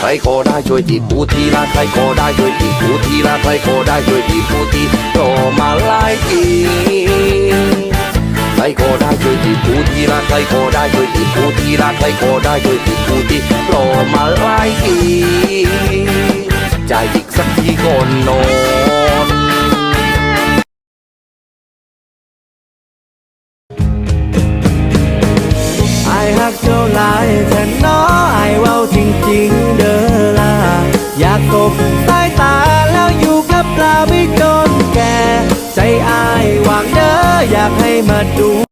ใครก็ได้ช่วยทีปูทีละใครก็ได้ช่วยทีปูทีละใครก็ได้ช่วยทีปูทีโตมาหลายทีใครก็ได้ช่วยทีปูทีละใครก็ได้ช่วยทีปูทีละใครก็ได้ช่วยทีปูทีโตมาหลายทีใจอีกสักทีก่อนนอนไอายหักเจ้าหลายแท่น้อไอายเว้าจริงๆ อยากตบสายตาแล้วอยู่กับปลาไม่จนแก่ ใจอายหวังเด้ออยากให้มาดู